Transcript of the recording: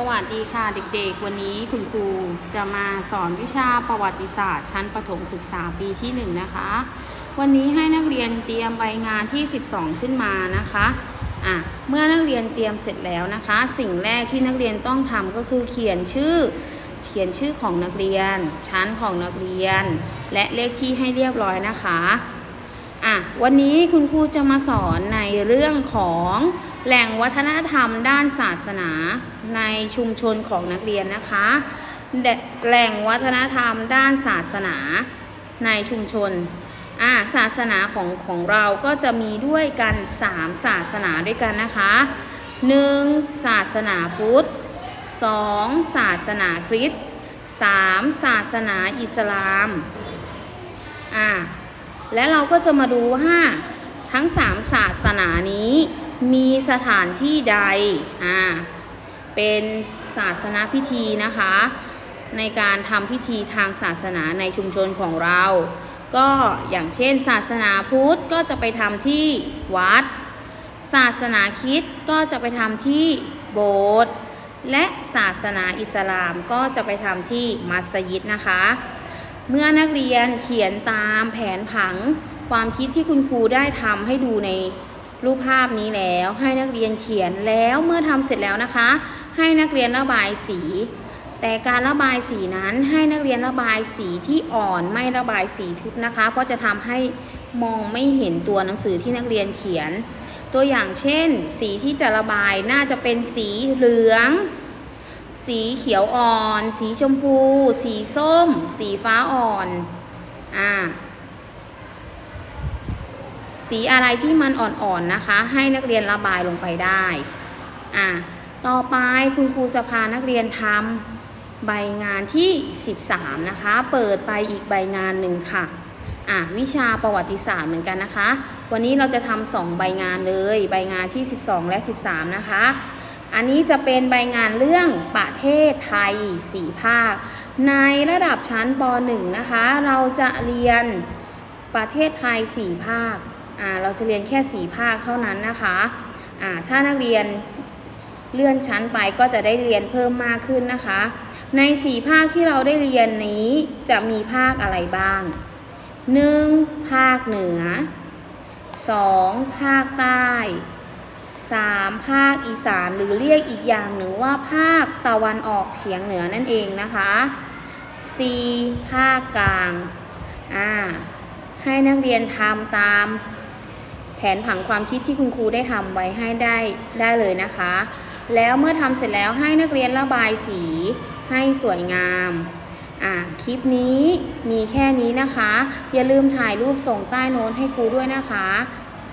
สวัสดีค่ะเด็กๆ วันนี้คุณครูจะมาสอนวิชาประวัติศาสตร์ชั้นประถมศึกษาปีที่1นะคะ วันนี้ให้นักเรียนเตรียมใบงานที่ 12 ขึ้นมานะคะอะเมื่อนักเรียนเตรียมเสร็จแล้วนะคะ สิ่งแรกที่นักเรียนต้องทำก็คือเขียนชื่อ เขียนชื่อของนักเรียน ชั้นของนักเรียน และเลขที่ให้เรียบร้อยนะคะ วันนี้คุณครูจะมาสอนในเรื่องของแหล่งวัฒนธรรมด้านศาสนาในชุมชนของนักเรียนนะคะ แหล่งวัฒนธรรมด้านศาสนาในชุมชนอะศาสนาของของเราก็จะมีด้วยกัน 3 ศาสนาด้วยกันนะคะ 1. ศาสนาพุทธ 2. ศาสนาคริสต์ 3. ศาสนาอิสลามอะ และเราก็จะมาดูว่าทั้ง3ศาสนานี้มีสถานที่ใดอ่าเป็นศาสนาพิธีนะคะ ในการทำพิธีทางศาสนาในชุมชนของเรา ก็อย่างเช่น ศาสนาพุทธก็จะไปทำที่วัด ศาสนาคริสต์ก็จะไปทำที่โบสถ์และศาสนาอิสลามก็จะไปทำที่มัสยิดนะคะ เมื่อนักเรียนเขียนตามแผนผัง ความคิดที่คุณครูได้ทำให้ดูในรูปภาพนี้แล้ว ให้นักเรียนเขียนแล้วเมื่อทำเสร็จแล้วนะคะ ให้นักเรียนระบายสี แต่การระบายสีนั้นให้นักเรียนระบายสีที่อ่อนไม่ระบายสีทึบนะคะ เพราะจะทำให้มองไม่เห็นตัวหนังสือที่นักเรียนเขียน ตัวอย่างเช่น สีที่จะระบายน่าจะเป็นสีเหลือง สีเขียวอ่อน สีชมพู สีส้ม สีฟ้าอ่อน อ่า สีอะไรที่มันอ่อนๆนะคะ ให้นักเรียนระบายลงไปได้ อ่า ต่อไปคุณครูจะพานักเรียนทำใบงานที่ 13 นะคะ เปิดไปอีกใบงานหนึ่งค่ะ อะวิชาประวัติศาสตร์เหมือนกันนะคะ วันนี้เราจะทำสองใบงานเลย ใบงานที่ 12 และ 13 นะคะ อันนี้จะเป็นใบงานเรื่องประเทศไทยสี่ภาค ในระดับชั้นป .1 นะคะ เราจะเรียนประเทศไทยสี่ภาคอ่าเราจะเรียนแค่สี่ภาคเท่านั้นนะคะอ่าถ้านักเรียนเลื่อนชั้นไปก็จะได้เรียนเพิ่มมากขึ้นนะคะ ในสี่ภาคที่เราได้เรียนนี้จะมีภาคอะไรบ้าง 1. ภาคเหนือ 2. ภาคใต้ 3. ภาคอีสานหรือเรียกอีกอย่างหนึ่งว่าภาคตะวันออกเฉียงเหนือนั่นเองนะคะ 4. ภาคกลางอ่าให้นักเรียนทำตามแผนผังความคิดที่คุณครูได้ทำไว้ให้ได้ได้เลยนะคะ แล้วเมื่อทำเสร็จแล้วให้นักเรียนระบายสีให้สวยงาม อ่าคลิปนี้มีแค่นี้นะคะ อย่าลืมถ่ายรูปส่งใต้โน้ตให้ครูด้วยนะคะ